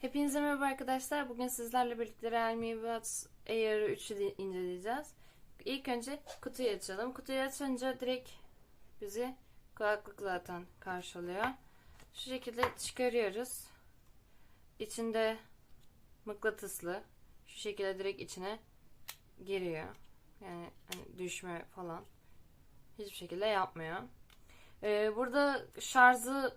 Hepinize merhaba arkadaşlar. Bugün sizlerle birlikte Realme Buds Air 3'ü inceleyeceğiz. İlk önce kutuyu açalım. Kutuyu açınca direkt bizi kulaklık zaten karşılıyor. Şu şekilde çıkarıyoruz. İçinde mıknatıslı. Şu şekilde direkt içine giriyor. Yani hani düşme falan hiçbir şekilde yapmıyor. Ee, burada şarjı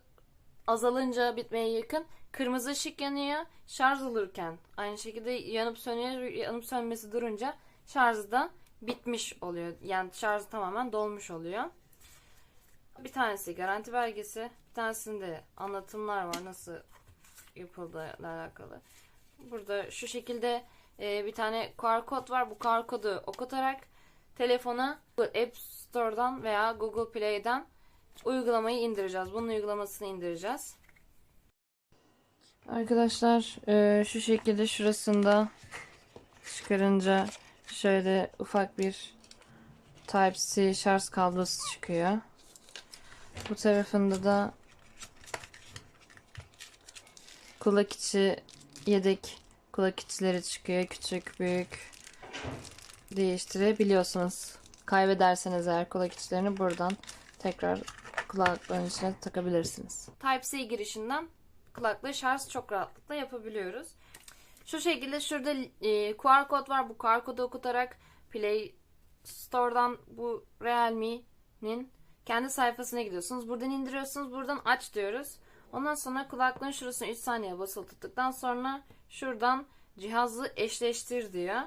azalınca bitmeye yakın kırmızı ışık yanıyor. Şarj olurken aynı şekilde yanıp sönüyor. Yanıp sönmesi durunca şarjı da bitmiş oluyor. Yani şarjı tamamen dolmuş oluyor. Bir tanesi garanti belgesi. Bir tanesinde anlatımlar var nasıl yapıldığıyla alakalı. Burada şu şekilde e, bir tane QR kod var. Bu QR kodu okutarak telefona App Store'dan veya Google Play'den uygulamayı indireceğiz. Bunun uygulamasını indireceğiz. Arkadaşlar e, şu şekilde şurasında çıkarınca şöyle ufak bir Type-C şarj kablosu çıkıyor. Bu tarafında da kulak içi yedek kulak içleri çıkıyor. Küçük, büyük değiştirebiliyorsunuz. Kaybederseniz eğer kulak içlerini buradan tekrar kulaklığın içine takabilirsiniz. Type-C girişinden kulaklığı şarj çok rahatlıkla yapabiliyoruz. Şu şekilde şurada e, QR kod var. Bu QR kodu okutarak Play Store'dan bu Realme'nin kendi sayfasına gidiyorsunuz. Buradan indiriyorsunuz. Buradan aç diyoruz. Ondan sonra kulaklığın şurasına 3 saniye basılı tuttuktan sonra şuradan cihazı eşleştir diyor.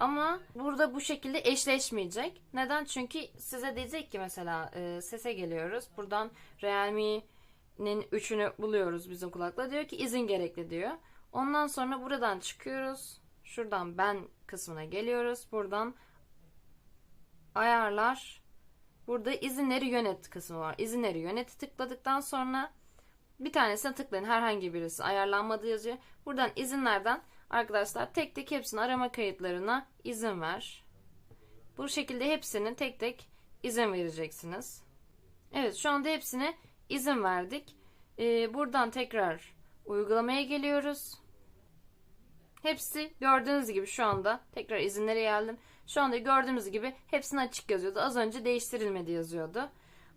Ama burada bu şekilde eşleşmeyecek. Neden? Çünkü size diyecek ki mesela e, sese geliyoruz. Buradan Realme'nin üçünü buluyoruz bizim kulakla. Diyor ki izin gerekli diyor. Ondan sonra buradan çıkıyoruz. Şuradan ben kısmına geliyoruz. Buradan ayarlar. Burada izinleri yönet kısmı var. İzinleri yöneti tıkladıktan sonra bir tanesine tıklayın. Herhangi birisi ayarlanmadı yazıyor. Buradan izinlerden arkadaşlar tek tek hepsini arama kayıtlarına izin ver. Bu şekilde hepsinin tek tek izin vereceksiniz. Evet şu anda hepsine izin verdik. Ee, buradan tekrar uygulamaya geliyoruz. Hepsi gördüğünüz gibi şu anda tekrar izinlere geldim. Şu anda gördüğünüz gibi hepsini açık yazıyordu. Az önce değiştirilmedi yazıyordu.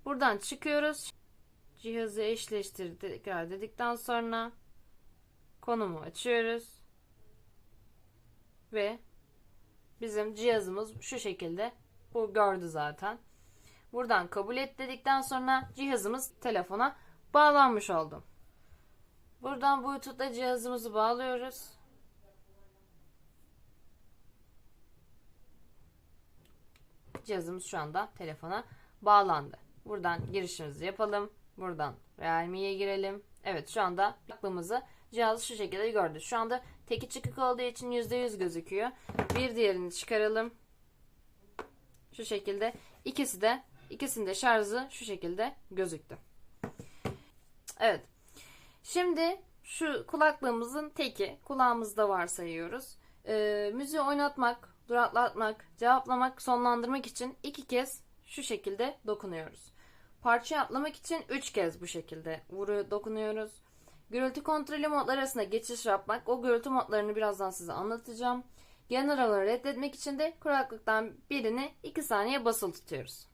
Buradan çıkıyoruz. Cihazı eşleştir tekrar dedikten sonra konumu açıyoruz. Ve bizim cihazımız şu şekilde bu gördü zaten. Buradan kabul et dedikten sonra cihazımız telefona bağlanmış oldu. Buradan Bluetooth'la cihazımızı bağlıyoruz. Cihazımız şu anda telefona bağlandı. Buradan girişimizi yapalım. Buradan Realme'ye girelim. Evet şu anda aklımızı cihaz şu şekilde gördü. Şu anda teki çıkık olduğu için %100 gözüküyor. Bir diğerini çıkaralım. Şu şekilde ikisi de ikisinde şarjı şu şekilde gözüktü. Evet. Şimdi şu kulaklığımızın teki kulağımızda varsayıyoruz. Ee, müziği oynatmak, duraklatmak, cevaplamak, sonlandırmak için iki kez şu şekilde dokunuyoruz. Parçayı atlamak için üç kez bu şekilde vuru dokunuyoruz. Gürültü kontrolü modlar arasında geçiş yapmak. O gürültü modlarını birazdan size anlatacağım. Genel olarak reddetmek için de kulaklıktan birini 2 saniye basılı tutuyoruz.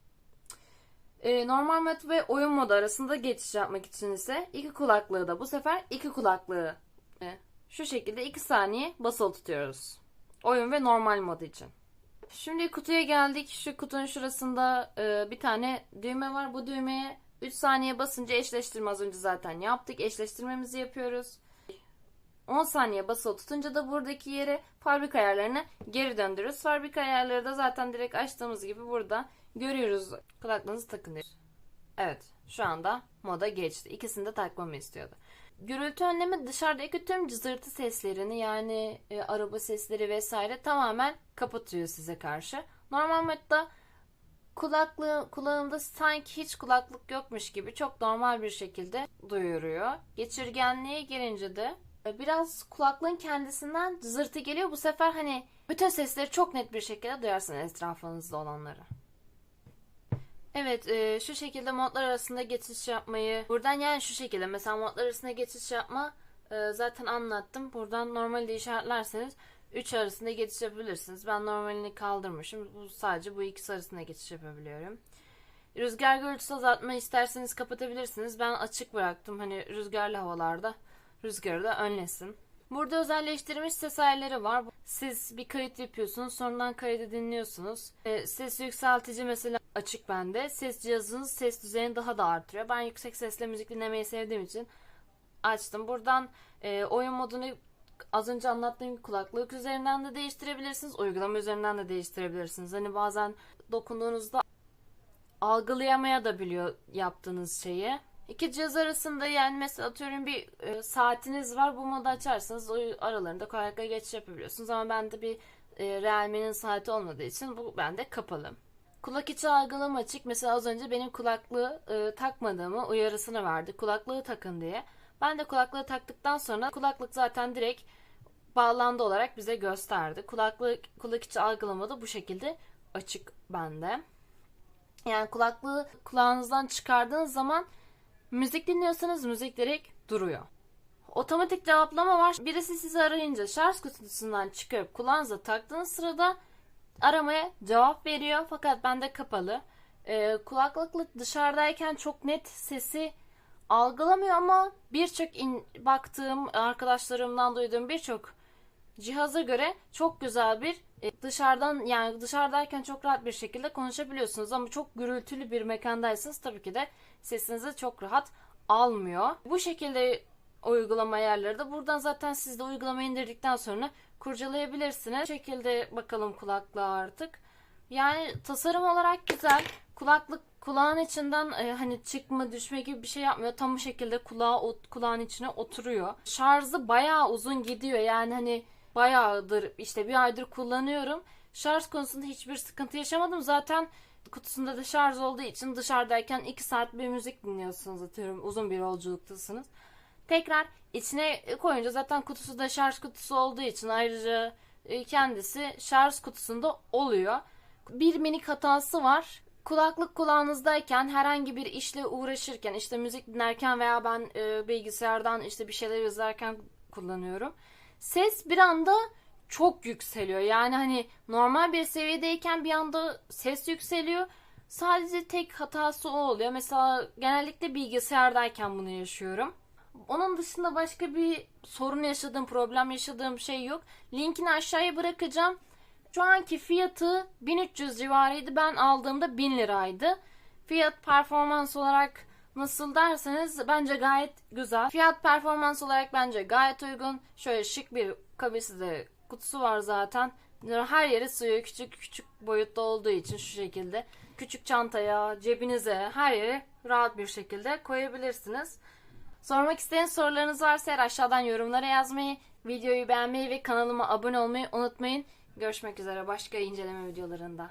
Ee, normal mod ve oyun modu arasında geçiş yapmak için ise iki kulaklığı da bu sefer iki kulaklığı e, şu şekilde 2 saniye basılı tutuyoruz. Oyun ve normal mod için. Şimdi kutuya geldik. Şu kutunun şurasında e, bir tane düğme var. Bu düğmeye 3 saniye basınca eşleştirme az önce zaten yaptık. Eşleştirmemizi yapıyoruz. 10 saniye basılı tutunca da buradaki yere fabrika ayarlarına geri döndürüyoruz. Fabrika ayarları da zaten direkt açtığımız gibi burada görüyoruz. Kulaklığınızı takın diyor. Evet şu anda moda geçti. İkisini de takmamı istiyordu. Gürültü önlemi dışarıdaki tüm cızırtı seslerini yani e, araba sesleri vesaire tamamen kapatıyor size karşı. Normal modda kulaklığı kulağımda sanki hiç kulaklık yokmuş gibi çok normal bir şekilde duyuruyor. Geçirgenliğe gelince de e, biraz kulaklığın kendisinden cızırtı geliyor. Bu sefer hani bütün sesleri çok net bir şekilde duyarsınız etrafınızda olanları. Evet e, şu şekilde modlar arasında geçiş yapmayı buradan yani şu şekilde mesela modlar arasında geçiş yapma e, zaten anlattım. Buradan normalde işaretlerseniz 3 arasında geçiş yapabilirsiniz. Ben normalini kaldırmışım. Bu sadece bu ikisi arasında geçiş yapabiliyorum. Rüzgar gürültüsü azaltma isterseniz kapatabilirsiniz. Ben açık bıraktım. Hani rüzgarlı havalarda rüzgarı da önlesin. Burada özelleştirilmiş ses ayarları var. Siz bir kayıt yapıyorsunuz. Sonradan kaydı dinliyorsunuz. E, ses yükseltici mesela açık bende. Ses cihazınız ses düzeyini daha da artırıyor. Ben yüksek sesle müzik dinlemeyi sevdiğim için açtım. Buradan e, oyun modunu az önce anlattığım kulaklık üzerinden de değiştirebilirsiniz. Uygulama üzerinden de değiştirebilirsiniz. Hani bazen dokunduğunuzda algılayamaya da biliyor yaptığınız şeyi. İki cihaz arasında yani mesela atıyorum bir e, saatiniz var bu modu açarsanız o aralarında kolaylıkla geçiş yapabiliyorsunuz ama bende bir e, Realme'nin saati olmadığı için bu bende kapalı. Kulak içi algılama açık. Mesela az önce benim kulaklığı e, takmadığımı uyarısını verdi. Kulaklığı takın diye. Ben de kulaklığı taktıktan sonra kulaklık zaten direkt bağlandı olarak bize gösterdi. Kulaklık kulak içi algılama da bu şekilde açık bende. Yani kulaklığı kulağınızdan çıkardığınız zaman müzik dinliyorsanız müzik direkt duruyor. Otomatik cevaplama var. Birisi sizi arayınca şarj kutusundan çıkarıp kulağınıza taktığınız sırada aramaya cevap veriyor. Fakat bende kapalı. Ee, kulaklık dışarıdayken çok net sesi algılamıyor ama birçok baktığım arkadaşlarımdan duyduğum birçok cihaza göre çok güzel bir e, dışarıdan yani dışarıdayken çok rahat bir şekilde konuşabiliyorsunuz ama çok gürültülü bir mekandaysanız tabii ki de sesinizi çok rahat almıyor. Bu şekilde uygulama ayarları da buradan zaten siz de uygulamayı indirdikten sonra kurcalayabilirsiniz. Bu şekilde bakalım kulaklığa artık. Yani tasarım olarak güzel. Kulaklık kulağın içinden e, hani çıkma düşme gibi bir şey yapmıyor. Tam bu şekilde kulağa kulağın içine oturuyor. Şarjı bayağı uzun gidiyor. Yani hani bayağıdır işte bir aydır kullanıyorum. Şarj konusunda hiçbir sıkıntı yaşamadım. Zaten kutusunda da şarj olduğu için dışarıdayken 2 saat bir müzik dinliyorsunuz atıyorum. Uzun bir yolculuktasınız. Tekrar içine koyunca zaten kutusu da şarj kutusu olduğu için ayrıca e, kendisi şarj kutusunda oluyor. Bir minik hatası var. Kulaklık kulağınızdayken herhangi bir işle uğraşırken işte müzik dinlerken veya ben e, bilgisayardan işte bir şeyler yazarken kullanıyorum. Ses bir anda çok yükseliyor. Yani hani normal bir seviyedeyken bir anda ses yükseliyor. Sadece tek hatası o oluyor. Mesela genellikle bilgisayardayken bunu yaşıyorum. Onun dışında başka bir sorun yaşadığım, problem yaşadığım şey yok. Linkini aşağıya bırakacağım. Şu anki fiyatı 1300 civarıydı. Ben aldığımda 1000 liraydı. Fiyat performans olarak nasıl derseniz bence gayet güzel. Fiyat performans olarak bence gayet uygun. Şöyle şık bir kabisi de kutusu var zaten. Her yeri sığıyor küçük küçük boyutta olduğu için şu şekilde. Küçük çantaya, cebinize her yere rahat bir şekilde koyabilirsiniz. Sormak isteyen sorularınız varsa eğer aşağıdan yorumlara yazmayı, videoyu beğenmeyi ve kanalıma abone olmayı unutmayın. Görüşmek üzere başka inceleme videolarında.